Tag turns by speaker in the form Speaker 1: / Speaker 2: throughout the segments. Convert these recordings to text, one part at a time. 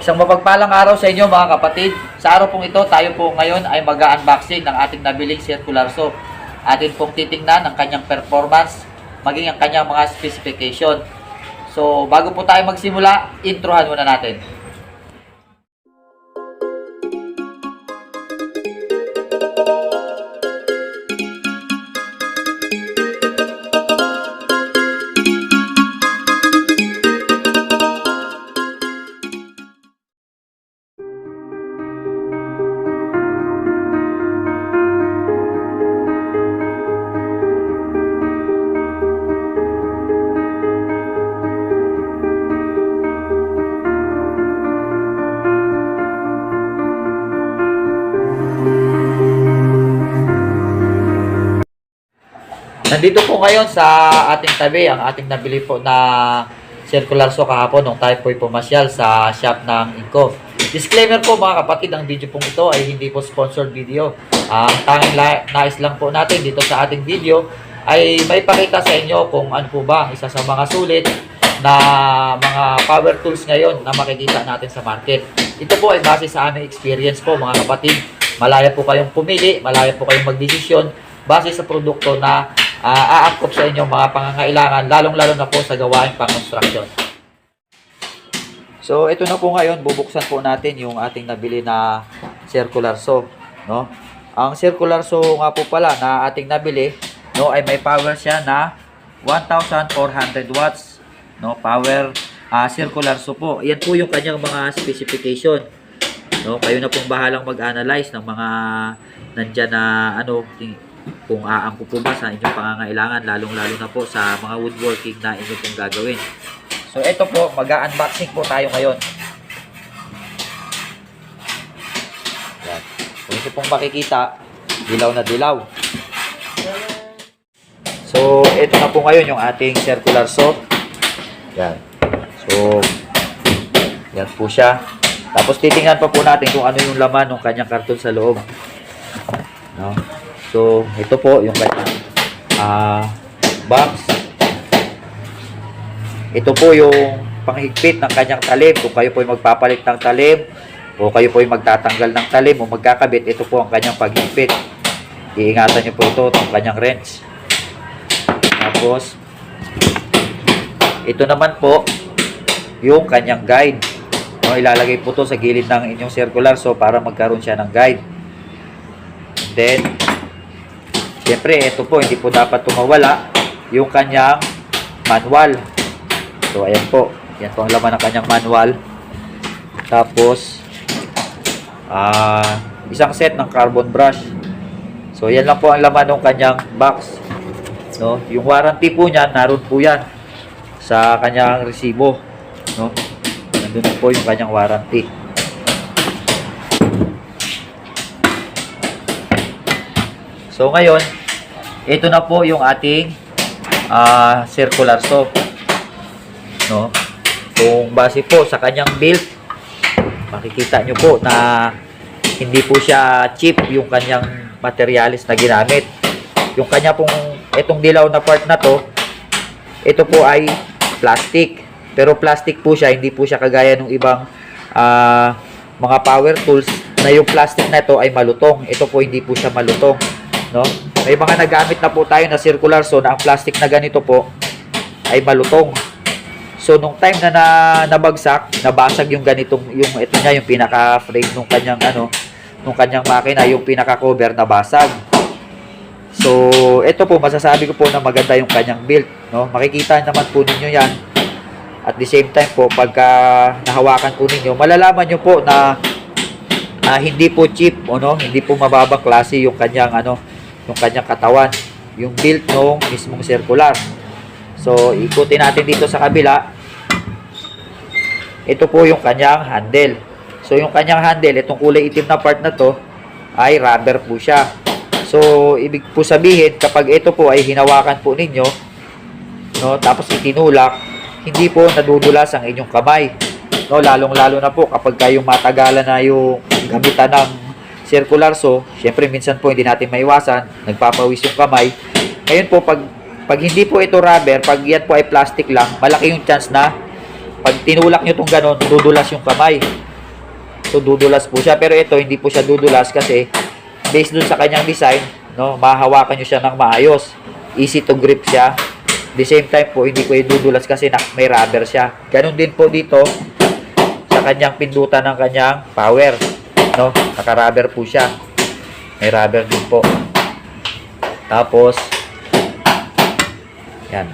Speaker 1: Isang mapagpalang araw sa inyo mga kapatid. Sa araw pong ito, tayo po ngayon ay mag-unboxing ng ating nabiling circular soap. Atin pong titingnan ang kanyang performance, maging ang kanyang mga specification. So, bago po tayo magsimula, introhan muna natin. Nandito po ngayon sa ating tabi ang ating nabili po na circular so kahapon nung tayo po'y pumasyal sa shop ng Inco. Disclaimer po mga kapatid, ang video pong ito ay hindi po sponsored video. Ang tanging la- nais lang po natin dito sa ating video ay may pakita sa inyo kung ano po ba ang isa sa mga sulit na mga power tools ngayon na makikita natin sa market. Ito po ay base sa aming experience po mga kapatid. Malaya po kayong pumili, malaya po kayong magdesisyon base sa produkto na uh, aangkop sa inyong mga pangangailangan, lalong-lalo na po sa gawain pang-construction. So, ito na po ngayon, bubuksan po natin yung ating nabili na circular saw, no? Ang circular saw nga po pala na ating nabili, no, ay may power siya na 1,400 watts, no? Power ah, circular saw po. Yan po yung kanyang mga specification. No, kayo na pong bahalang mag-analyze ng mga nandyan na ano kung aangko po ba sa inyong pangangailangan lalong-lalo na po sa mga woodworking na inyo pong gagawin. So ito po, mag-unboxing po tayo ngayon. Yan. Kung ito pong makikita, dilaw na dilaw. So ito na po ngayon yung ating circular saw. Yan. So yan po siya. Tapos titingnan pa po natin kung ano yung laman ng kanyang karton sa loob. No? So, ito po yung kanyang ah, box. Ito po yung panghigpit ng kanyang talim. Kung kayo po ay magpapalit ng talim o kayo po ay magtatanggal ng talim o magkakabit, ito po ang kanyang paghigpit. Iingatan niyo po ito, itong kanyang wrench. Tapos, ito naman po yung kanyang guide. No, ilalagay po to sa gilid ng inyong circular so para magkaroon siya ng guide. And then, Siyempre, ito po, hindi po dapat tumawala yung kanyang manual. So, ayan po. Yan po ang laman ng kanyang manual. Tapos, ah, isang set ng carbon brush. So, yan lang po ang laman ng kanyang box. No? Yung warranty po niyan, naroon po yan sa kanyang resibo. No? Nandun po yung kanyang warranty. So ngayon, ito na po yung ating ah, circular saw. No? Kung base po sa kanyang build, makikita nyo po na hindi po siya cheap yung kanyang materialis na ginamit. Yung kanya pong, itong dilaw na part na to, ito po ay plastic. Pero plastic po siya, hindi po siya kagaya ng ibang ah, mga power tools na yung plastic na ito ay malutong. Ito po hindi po siya malutong. No? May mga nagamit na po tayo na circular so na ang plastic na ganito po ay malutong. So nung time na, na nabagsak, nabasag yung ganitong yung ito niya yung pinaka frame nung kanyang ano, nung kanyang makina, yung pinaka cover nabasag. So ito po masasabi ko po na maganda yung kanyang build, no? Makikita naman po ninyo 'yan. At the same time po pagka nahawakan po ninyo, malalaman niyo po na ah, hindi po cheap o no, hindi po mababang klase yung kanyang ano, yung kanyang katawan, yung build ng mismong circular. So, ikutin natin dito sa kabila. Ito po yung kanyang handle. So, yung kanyang handle, itong kulay itim na part na to, ay rubber po siya. So, ibig po sabihin, kapag ito po ay hinawakan po ninyo, no, tapos itinulak, hindi po nadudulas ang inyong kamay. No, lalong-lalo na po kapag kayong matagalan na yung gamitan ng circular saw, syempre minsan po hindi natin maiwasan, nagpapawis yung kamay. Ngayon po pag pag hindi po ito rubber, pag yan po ay plastic lang, malaki yung chance na pag tinulak nyo itong ganon, dudulas yung kamay. So, dudulas po siya. Pero ito, hindi po siya dudulas kasi based dun sa kanyang design, no, mahahawakan nyo siya ng maayos. Easy to grip siya. The same time po, hindi po idudulas kasi na, may rubber siya. Ganon din po dito sa kanyang pindutan ng kanyang power. No, naka-rubber po siya. May rubber din po. Tapos, yan.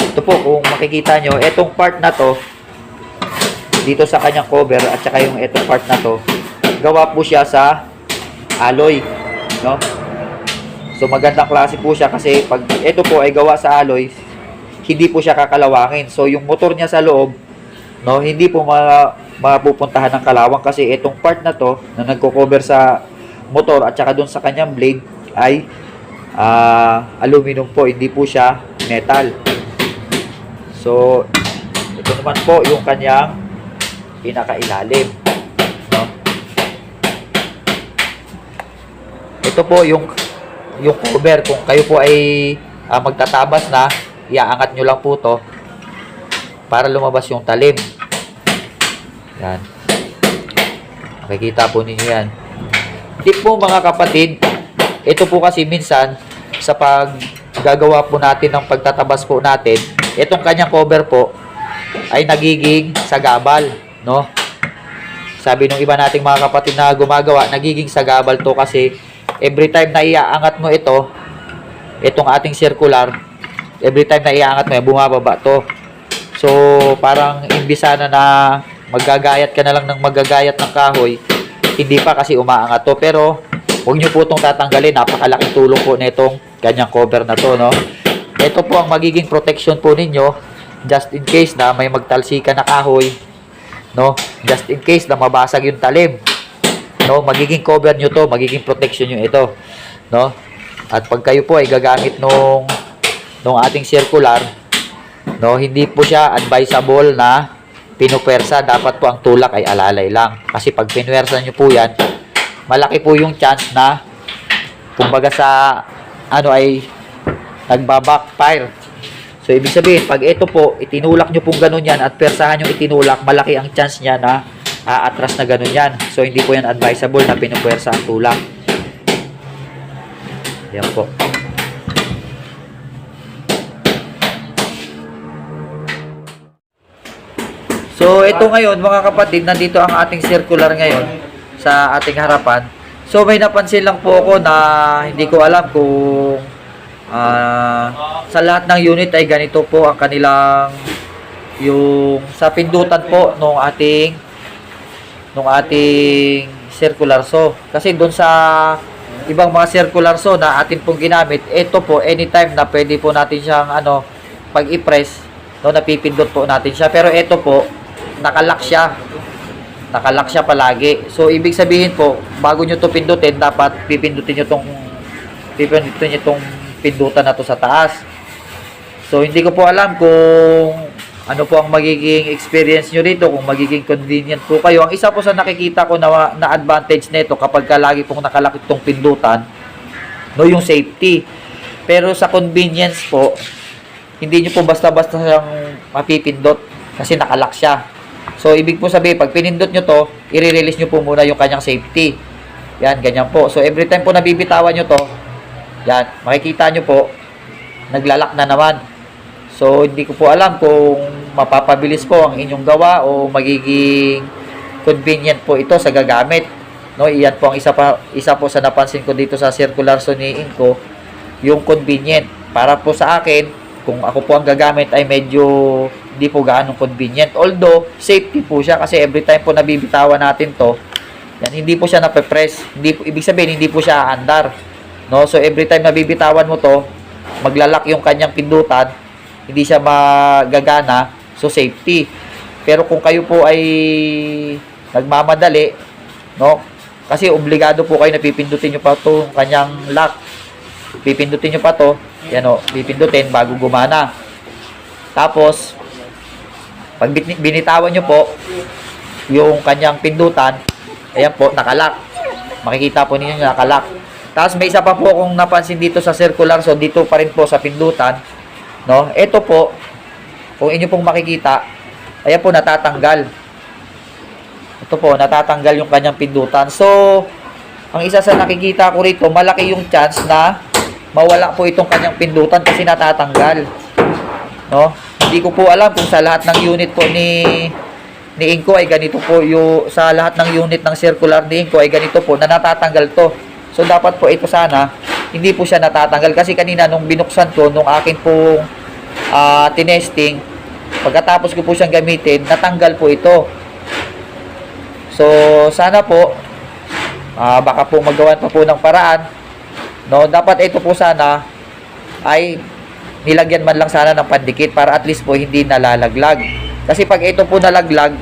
Speaker 1: Ito po, kung makikita nyo, etong part na to, dito sa kanyang cover at saka yung etong part na to, gawa po siya sa alloy. No? So, magandang klase po siya kasi pag ito po ay gawa sa alloy, hindi po siya kakalawangin. So, yung motor niya sa loob, no, hindi po ma mapupuntahan ng kalawang kasi itong part na to na nagko-cover sa motor at saka doon sa kanyang blade ay ah, aluminum po, hindi po siya metal. So, ito naman po yung kanyang pinakailalim. No? Ito po yung yung cover. Kung kayo po ay ah, magtatabas na, iaangat nyo lang po to para lumabas yung talim. Yan. Makikita po ninyo yan. Tip po mga kapatid, ito po kasi minsan sa pag gagawa po natin ng pagtatabas po natin, itong kanyang cover po ay nagiging sagabal, no? Sabi nung iba nating mga kapatid na gumagawa, nagiging sagabal to kasi every time na iaangat mo ito, itong ating circular, every time na iaangat mo, bumababa to. So, parang imbisa na na magagayat ka na lang ng magagayat ng kahoy, hindi pa kasi umaangat to. Pero, huwag nyo po itong tatanggalin. Napakalaking tulong po nitong ganyang cover na to, no? Ito po ang magiging protection po ninyo just in case na may magtalsika na kahoy, no? Just in case na mabasag yung talim, no? Magiging cover nyo to, magiging protection nyo ito, no? At pag kayo po ay gagamit nung nung ating circular, no, hindi po siya advisable na pinupersa. Dapat po ang tulak ay alalay lang. Kasi pag pinuwersa nyo po yan, malaki po yung chance na kumbaga sa ano ay nagbabackfire. So, ibig sabihin, pag ito po, itinulak nyo pong ganun yan at persahan yung itinulak, malaki ang chance niya na aatras na ganun yan. So, hindi po yan advisable na pinupwersa ang tulak. Yan po. So, ito ngayon, mga kapatid, nandito ang ating circular ngayon sa ating harapan. So, may napansin lang po ako na hindi ko alam kung ah, sa lahat ng unit ay ganito po ang kanilang yung sa pindutan po nung ating nung ating circular saw. Kasi doon sa ibang mga circular saw na atin pong ginamit, ito po anytime na pwede po natin siyang ano pag i-press, no, napipindot po natin siya. Pero ito po, nakalock siya. Nakalock siya palagi. So, ibig sabihin po, bago nyo to pindutin, dapat pipindutin nyo tong pipindutin nyo tong pindutan na to sa taas. So, hindi ko po alam kung ano po ang magiging experience nyo dito, kung magiging convenient po kayo. Ang isa po sa nakikita ko na, na advantage nito kapag ka lagi pong nakalakit tong pindutan, no, yung safety. Pero sa convenience po, hindi nyo po basta-basta siyang mapipindot kasi nakalock siya. So, ibig po sabihin, pag pinindot nyo to, i-release nyo po muna yung kanyang safety. Yan, ganyan po. So, every time po nabibitawan nyo to, yan, makikita nyo po, naglalak na naman. So, hindi ko po alam kung mapapabilis po ang inyong gawa o magiging convenient po ito sa gagamit. No, iyan po ang isa pa isa po sa napansin ko dito sa circular saw ni Inco, yung convenient. Para po sa akin, kung ako po ang gagamit ay medyo hindi po gaano convenient. Although, safety po siya kasi every time po nabibitawan natin to, yan, hindi po siya nape-press. Hindi po, ibig sabihin, hindi po siya aandar. No? So, every time nabibitawan mo to, maglalak yung kanyang pindutan, hindi siya magagana, so safety. Pero kung kayo po ay nagmamadali, no? Kasi obligado po kayo na pipindutin nyo pa to kanyang lock. Pipindutin nyo pa to, yan o, pipindutin bago gumana. Tapos, pag bin- binitawan nyo po, yung kanyang pindutan, ayan po, nakalak. Makikita po ninyo nakalak. Tapos may isa pa po kung napansin dito sa circular, so dito pa rin po sa pindutan, no? Ito po, kung inyo pong makikita, ayan po natatanggal. ito po, natatanggal yung kanyang pindutan. So, ang isa sa nakikita ko rito, malaki yung chance na mawala po itong kanyang pindutan kasi natatanggal. No? Hindi ko po alam kung sa lahat ng unit po ni ni Inco ay ganito po yung sa lahat ng unit ng circular ni Inco ay ganito po na natatanggal to. So dapat po ito sana hindi po siya natatanggal kasi kanina nung binuksan ko nung akin pong ah, tinesting pagkatapos ko po siyang gamitin natanggal po ito. So sana po ah, baka po magawan pa po ng paraan no dapat ito po sana ay nilagyan man lang sana ng pandikit para at least po hindi nalalaglag. Kasi pag ito po nalaglag,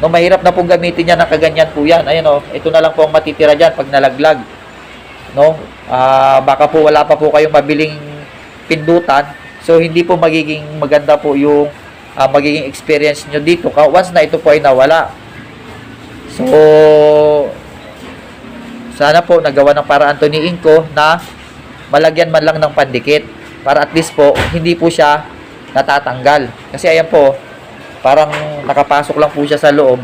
Speaker 1: no, mahirap na pong gamitin yan ng kaganyan po yan. Ayan o, ito na lang po ang matitira dyan pag nalaglag. No? Ah, baka po wala pa po kayong mabiling pindutan. So, hindi po magiging maganda po yung ah, magiging experience nyo dito. Once na ito po ay nawala. So, sana po nagawa ng paraan to ni Inko na malagyan man lang ng pandikit para at least po hindi po siya natatanggal. Kasi ayan po, parang nakapasok lang po siya sa loob.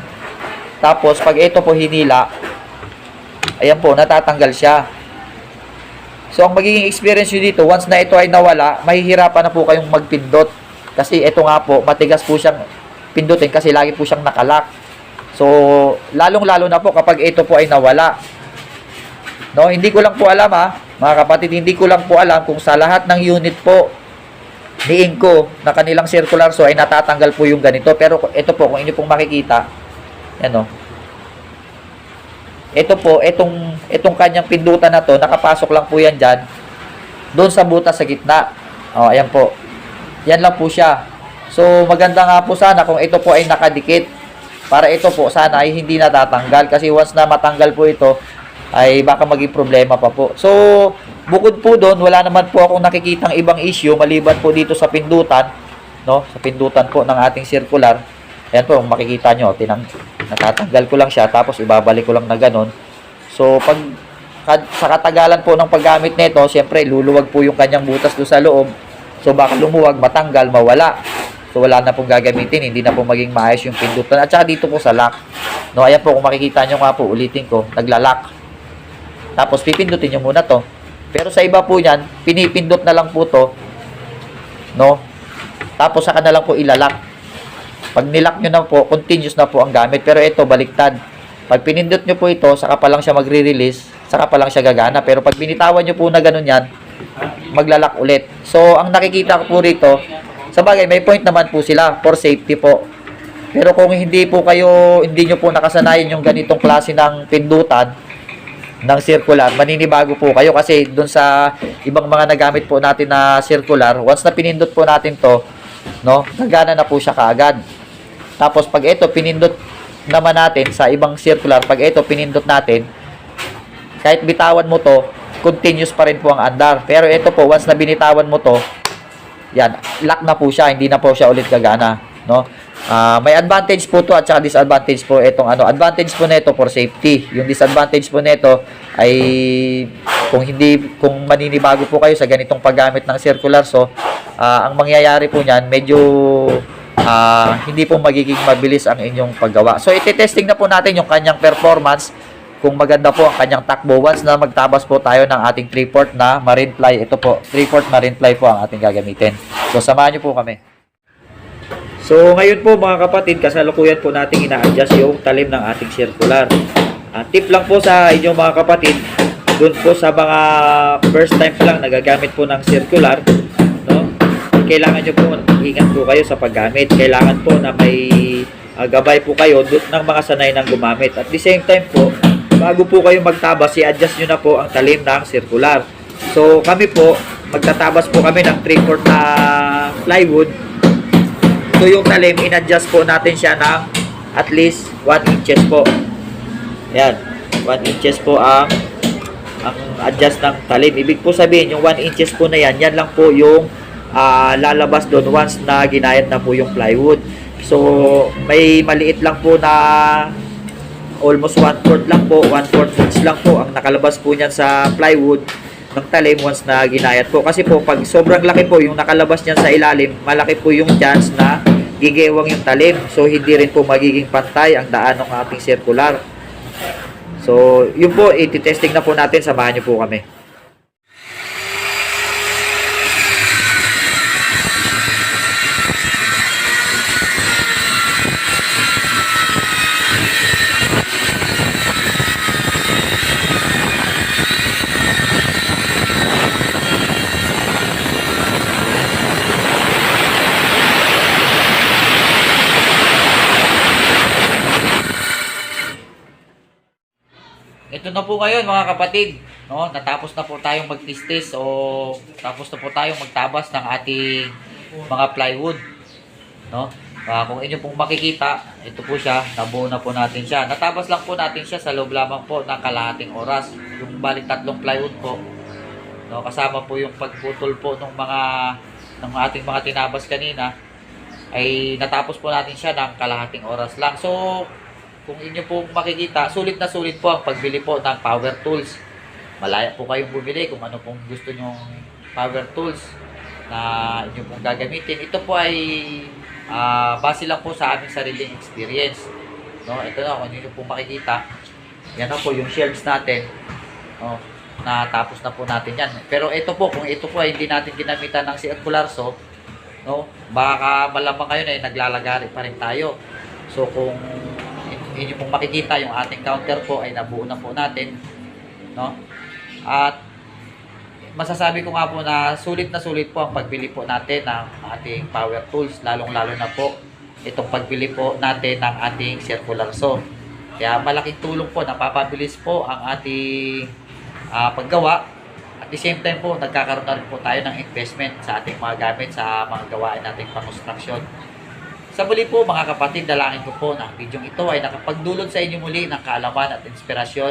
Speaker 1: Tapos pag ito po hinila, ayan po, natatanggal siya. So ang magiging experience nyo dito, once na ito ay nawala, mahihirapan na po kayong magpindot. Kasi ito nga po, matigas po siyang pindutin kasi lagi po siyang nakalak. So, lalong-lalo na po kapag ito po ay nawala. No, hindi ko lang po alam ha, mga kapatid, hindi ko lang po alam kung sa lahat ng unit po ni Inco na kanilang circular so ay natatanggal po yung ganito. Pero ito po, kung inyo pong makikita, yan o. Ito po, itong, itong kanyang pindutan na to, nakapasok lang po yan dyan, doon sa butas sa gitna. O, ayan po. Yan lang po siya. So, maganda nga po sana kung ito po ay nakadikit. Para ito po sana ay hindi natatanggal. Kasi once na matanggal po ito, ay baka maging problema pa po. So, bukod po doon, wala naman po akong nakikitang ibang issue maliban po dito sa pindutan, no? Sa pindutan po ng ating circular. Ayan po, makikita nyo, tinang, natatanggal ko lang siya, tapos ibabalik ko lang na ganun. So, pag sa katagalan po ng paggamit nito, siyempre, luluwag po yung kanyang butas do sa loob. So, baka lumuwag, matanggal, mawala. So, wala na pong gagamitin, hindi na po maging maayos yung pindutan. At saka dito po sa lock. No, ayan po, kung makikita nyo nga po, ulitin ko, naglalak. Tapos pipindutin nyo muna to. Pero sa iba po yan, pinipindot na lang po to. No? Tapos saka na lang po ilalak. Pag nilak nyo na po, continuous na po ang gamit. Pero ito, baliktad. Pag pinindot nyo po ito, saka pa lang siya magre-release, saka pa lang siya gagana. Pero pag binitawan nyo po na ganun yan, maglalak ulit. So, ang nakikita ko po rito, sa bagay, may point naman po sila for safety po. Pero kung hindi po kayo, hindi nyo po nakasanayan yung ganitong klase ng pindutan, ng circular, maninibago po kayo kasi doon sa ibang mga nagamit po natin na circular, once na pinindot po natin to, no, gagana na po siya kaagad. Tapos pag ito pinindot naman natin sa ibang circular, pag ito pinindot natin, kahit bitawan mo to, continuous pa rin po ang andar. Pero ito po, once na binitawan mo to, yan, lock na po siya, hindi na po siya ulit gagana, no? Ah, may advantage po to at saka disadvantage po itong ano. Advantage po nito for safety. Yung disadvantage po nito ay kung hindi kung maninibago po kayo sa ganitong paggamit ng circular so ah, ang mangyayari po niyan medyo ah, hindi po magiging mabilis ang inyong paggawa. So ite-testing na po natin yung kanyang performance kung maganda po ang kanyang takbo once na magtabas po tayo ng ating 3-port na marine ply. Ito po, 3-port marine ply po ang ating gagamitin. So samahan niyo po kami. So, ngayon po mga kapatid, kasalukuyan po nating ina-adjust yung talim ng ating circular. Ah, tip lang po sa inyong mga kapatid, dun po sa mga first time lang nagagamit po ng circular, no? Kailangan nyo po, ingat po kayo sa paggamit. Kailangan po na may ah, gabay po kayo ng mga sanay ng gumamit. At the same time po, bago po kayo magtabas, i-adjust nyo na po ang talim ng circular. So, kami po, magtatabas po kami ng 3-4 na plywood So yung talim, in-adjust po natin siya ng at least 1 inches po. Yan. 1 inches po ang ang adjust ng talim. Ibig po sabihin, yung 1 inches po na yan, yan lang po yung ah, lalabas doon once na ginayat na po yung plywood. So, may maliit lang po na almost 1 fourth lang po, 1 fourth inch lang po ang nakalabas po niyan sa plywood ng talim once na ginayat po. Kasi po, pag sobrang laki po yung nakalabas niyan sa ilalim, malaki po yung chance na gigewang yung talim. So, hindi rin po magiging pantay ang daan ng ating circular. So, yun po, iti-testing na po natin. Samahan niyo po kami. Po ngayon mga kapatid, no? Natapos na po tayong magtistis o tapos na po tayong magtabas ng ating mga plywood, no? Ah, kung inyo pong makikita, ito po siya, nabuo na po natin siya. Natabas lang po natin siya sa loob lamang po ng kalahating oras. Yung balik tatlong plywood po, no? Kasama po yung pagputol po ng mga ng ating mga tinabas kanina ay natapos po natin siya ng kalahating oras lang. So, kung inyo pong makikita, sulit na sulit po ang pagbili po ng power tools. Malaya po kayong bumili kung ano pong gusto nyong power tools na inyo pong gagamitin. Ito po ay ah, base lang po sa aming sariling experience. No, ito na kung inyo pong makikita. Yan na po yung shelves natin. No, natapos na po natin yan. Pero ito po, kung ito po ay hindi natin ginamitan ng circular saw, no, baka malamang kayo na eh, naglalagari pa rin tayo. So kung inyo pong makikita yung ating counter po ay nabuo na po natin no? At masasabi ko nga po na sulit na sulit po ang pagbili po natin ng ating power tools lalong lalo na po itong pagbili po natin ng ating circular saw. Kaya malaking tulong po napapabilis po ang ating ah, paggawa. At the same time po nagkakaroon na rin po tayo ng investment sa ating mga gamit sa mga gawain nating pang-construction sa muli po mga kapatid, dalangin ko po na ang video ito ay nakapagdulot sa inyo muli ng kaalaman at inspirasyon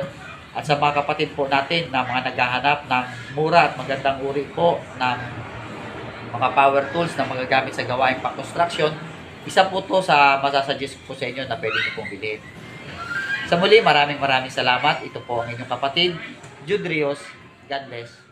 Speaker 1: at sa mga kapatid po natin na mga naghahanap ng mura at magandang uri po ng mga power tools na magagamit sa gawain pang construction, isa po to sa masasuggest ko sa inyo na pwede nyo pong bilhin. Sa muli, maraming maraming salamat. Ito po ang inyong kapatid, Jude Rios. God bless.